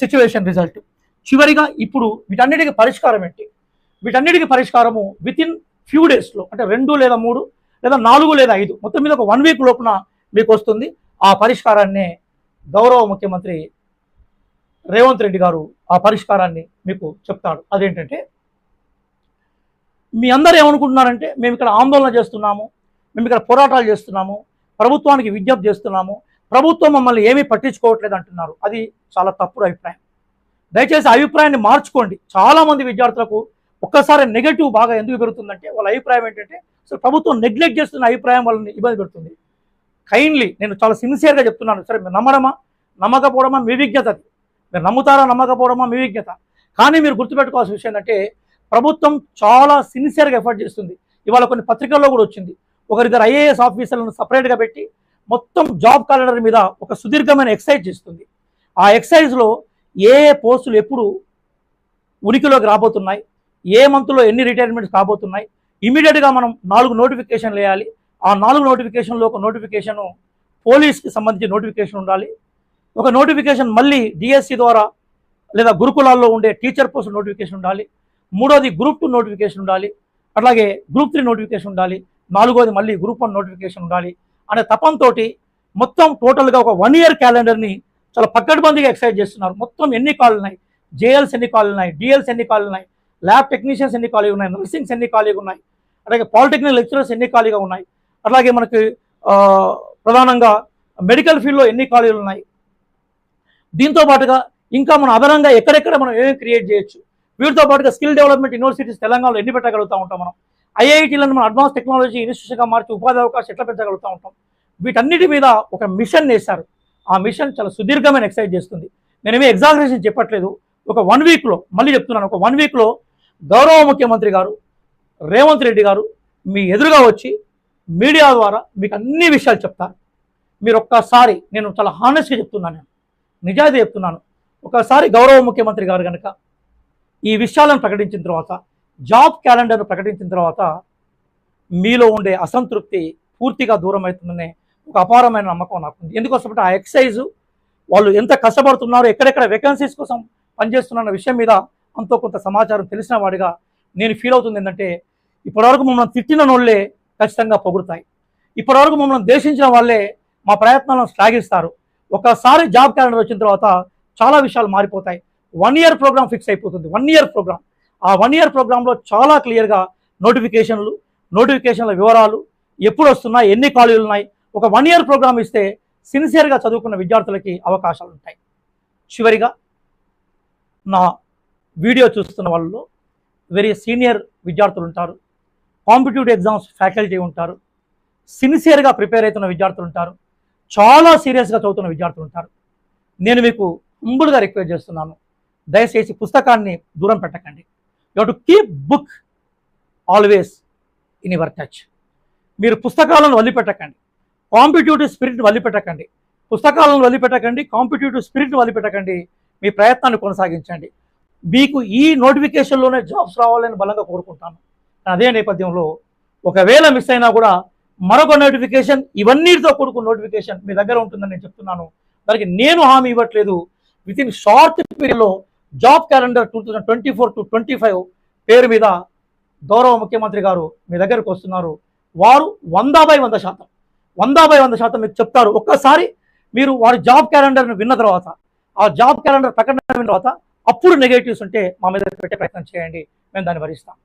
Situation result చివరిగా ఇప్పుడు వీటన్నిటికీ పరిష్కారం ఏంటి? వీటన్నిటికీ పరిష్కారము విత్ ఇన్ ఫ్యూ డేస్లో అంటే రెండు లేదా మూడు లేదా నాలుగు లేదా ఐదు మొత్తం మీద ఒక వన్ వీక్ లోపున మీకు వస్తుంది. ఆ పరిష్కారాన్ని గౌరవ ముఖ్యమంత్రి రేవంత్ రెడ్డి గారు ఆ పరిష్కారాన్ని మీకు చెప్తాడు. అదేంటంటే మీ అందరూ ఏమనుకుంటున్నారంటే మేము ఇక్కడ ఆందోళన చేస్తున్నాము మేము ఇక్కడ పోరాటాలు చేస్తున్నాము ప్రభుత్వానికి విజ్ఞప్తి చేస్తున్నాము ప్రభుత్వం మమ్మల్ని ఏమీ పట్టించుకోవట్లేదు అంటున్నారు. అది చాలా తప్పుడు అభిప్రాయం. దయచేసి అభిప్రాయాన్ని మార్చుకోండి. చాలామంది విద్యార్థులకు ఒక్కసారి నెగటివ్ బాగా ఎందుకు పెరుగుతుందంటే వాళ్ళ అభిప్రాయం ఏంటంటే అసలు ప్రభుత్వం నెగ్లెక్ట్ చేస్తున్న అభిప్రాయం వాళ్ళని ఇబ్బంది పెడుతుంది. కైండ్లీ నేను చాలా సిన్సియర్గా చెప్తున్నాను. సరే మీరు నమ్మడమా? నమ్మకపోవడమా? మీ విజ్ఞత అది. మీరు నమ్ముతారా? నమ్మకపోవడమా? మీ విజ్ఞత. కానీ మీరు గుర్తుపెట్టుకోవాల్సిన విషయం ఏంటంటే ప్రభుత్వం చాలా సిన్సియర్గా ఎఫర్ట్ చేస్తుంది. ఇవాళ కొన్ని పత్రికల్లో కూడా వచ్చింది. ఒకరిద్దరు ఐఏఎస్ ఆఫీసర్లను సపరేట్గా పెట్టి మొత్తం జాబ్ క్యాలెండర్ మీద ఒక సుదీర్ఘమైన ఎక్సైజ్ చేస్తుంది. ఆ ఎక్సైజ్లో ఏ ఏ పోస్టులు ఎప్పుడు ఉనికిలోకి రాబోతున్నాయి ఏ మంత్లో ఎన్ని రిటైర్మెంట్స్ కాబోతున్నాయి ఇమీడియట్గా మనం నాలుగు నోటిఫికేషన్లు వేయాలి. ఆ నాలుగు నోటిఫికేషన్లో ఒక నోటిఫికేషన్ పోలీస్కి సంబంధించి నోటిఫికేషన్ ఉండాలి. ఒక నోటిఫికేషన్ మళ్ళీ డిఎస్సి ద్వారా లేదా గురుకులాల్లో ఉండే టీచర్ పోస్ట్ నోటిఫికేషన్ ఉండాలి. మూడోది గ్రూప్ టూ నోటిఫికేషన్ ఉండాలి. అట్లాగే గ్రూప్ త్రీ నోటిఫికేషన్ ఉండాలి. నాలుగోది మళ్ళీ గ్రూప్ వన్ నోటిఫికేషన్ ఉండాలి. అనే తపంతో మొత్తం టోటల్గా ఒక వన్ ఇయర్ క్యాలెండర్ని చాలా పక్కడబందిగా ఎక్సైజ్ చేస్తున్నారు. మొత్తం ఎన్ని కాళ్ళు ఉన్నాయి జేఎల్స్ ఎన్ని కాళ్ళు ఉన్నాయి డిఎల్స్ ఎన్ని కాళ్ళు ఉన్నాయి ల్యాబ్ టెక్నీషియన్స్ ఎన్ని ఖాళీగా ఉన్నాయి? నర్సింగ్స్ ఎన్ని ఖాళీగా ఉన్నాయి? అలాగే పాలిటెక్నిక్ లెక్చరర్స్ ఎన్ని ఖాళీగా ఉన్నాయి? అలాగే మనకి ప్రధానంగా మెడికల్ ఫీల్డ్లో ఎన్ని ఖాళీలు ఉన్నాయి? దీంతో పాటుగా ఇంకా మనం అదనంగా ఎక్కడెక్కడ మనం ఏమేమి క్రియేట్ చేయొచ్చు? వీటితో పాటుగా స్కిల్ డెవలప్మెంట్ యూనివర్సిటీస్ తెలంగాణలో ఎన్ని పెట్టగలుగుతూ ఉంటాం మనం? ఐఐటీలను మనం అడ్వాన్స్ టెక్నాలజీ ఇన్స్టిట్యూషన్గా మార్చి ఉపాధి అవకాశం ఎట్లా పెంచగలుగుతూ ఉంటాం? వీటన్నిటి మీద ఒక మిషన్ వేశారు. ఆ మిషన్ చాలా సుదీర్ఘమైన ఎక్సైజ్ చేస్తుంది. నేనేమీ ఎగ్జాగరేషన్ చెప్పట్లేదు. ఒక వన్ వీక్లో మళ్ళీ చెప్తున్నాను ఒక వన్ వీక్లో గౌరవ ముఖ్యమంత్రి గారు రేవంత్ రెడ్డి గారు మీ ఎదురుగా వచ్చి మీడియా ద్వారా మీకు అన్ని విషయాలు చెప్తారు. మీరు ఒక్కసారి నేను చాలా హానెస్ట్గా చెప్తున్నాను నేను. నిజాయితీ చెప్తున్నాను. ఒకసారి గౌరవ ముఖ్యమంత్రి గారు కనుక ఈ విషయాలను ప్రకటించిన తర్వాత జాబ్ క్యాలెండర్ను ప్రకటించిన తర్వాత మీలో ఉండే అసంతృప్తి పూర్తిగా దూరం అవుతుందనే ఒక అపారమైన నమ్మకం నాకు ఉంది ఎందుకోసమంటే ఆ ఎక్సైజ్ వాళ్ళు ఎంత కష్టపడుతున్నారో ఎక్కడెక్కడ వేకెన్సీస్ కోసం పనిచేస్తున్న విషయం మీద అంతో కొంత సమాచారం తెలిసిన వాడిగా నేను ఫీల్ అవుతుంది ఏంటంటే ఇప్పటివరకు మమ్మల్ని తిట్టిన నోళ్ళే ఖచ్చితంగా పొగుడుతాయి. ఇప్పటివరకు మమ్మల్ని దేశించిన వాళ్ళే మా ప్రయత్నాలను శ్లాఘిస్తారు. ఒకసారి జాబ్ క్యాలెండర్ వచ్చిన తర్వాత చాలా విషయాలు మారిపోతాయి. వన్ ఇయర్ ప్రోగ్రామ్ ఫిక్స్ అయిపోతుంది. వన్ ఇయర్ ప్రోగ్రామ్ ఆ వన్ ఇయర్ ప్రోగ్రాంలో చాలా క్లియర్గా నోటిఫికేషన్లు నోటిఫికేషన్ల వివరాలు ఎప్పుడు వస్తున్నాయి ఎన్ని కాలేజీలు ఉన్నాయి ఒక వన్ ఇయర్ ప్రోగ్రామ్ ఇస్తే సిన్సియర్గా చదువుకున్న విద్యార్థులకి అవకాశాలు ఉంటాయి. చివరిగా నా వీడియో చూస్తున్న వాళ్ళలో వెరీ సీనియర్ విద్యార్థులు ఉంటారు కాంపిటేటివ్ ఎగ్జామ్స్ ఫ్యాకల్టీ ఉంటారు సిన్సియర్గా ప్రిపేర్ అవుతున్న విద్యార్థులు ఉంటారు చాలా సీరియస్గా చదువుతున్న విద్యార్థులు ఉంటారు. నేను మీకు హంబుల్గా రిక్వెస్ట్ చేస్తున్నాను దయచేసి పుస్తకాన్ని దూరం పెట్టకండి. You to keep book always in your touch మీరు పుస్తకాలను వదిలిపెట్టకండి. Competitive spirit వదిలిపెట్టకండి. పుస్తకాలను వదిలిపెట్టకండి కాంపిటేటివ్ స్పిరిట్ వదిలిపెట్టకండి. మీ ప్రయత్నాన్ని కొనసాగించండి. మీకు ఈ నోటిఫికేషన్లోనే జాబ్స్ రావాలని బలంగా కోరుకుంటాను. అదే నేపథ్యంలో ఒకవేళ మిస్ అయినా కూడా మరొక నోటిఫికేషన్ ఇవన్నీతో కూడుకున్న నోటిఫికేషన్ మీ దగ్గర ఉంటుందని నేను చెప్తున్నాను. దానికి నేను హామీ ఇవ్వట్లేదు. విత్ ఇన్ షార్ట్ పీరియడ్లో job calendar two thousand twenty four to twenty five పేరు మీద గౌరవ ముఖ్యమంత్రి గారు మీ దగ్గరకు వస్తున్నారు. వారు వంద బై వంద శాతం. వంద బై వంద శాతం మీకు చెప్తారు. ఒక్కసారి మీరు వారి జాబ్ క్యాలెండర్ని విన్న తర్వాత ఆ జాబ్ క్యాలెండర్ ప్రకటన విన్న తర్వాత అప్పుడు నెగటివ్స్ ఉంటే మా మీద పెట్టే ప్రయత్నం చేయండి. మేము దాన్ని భరిస్తాం.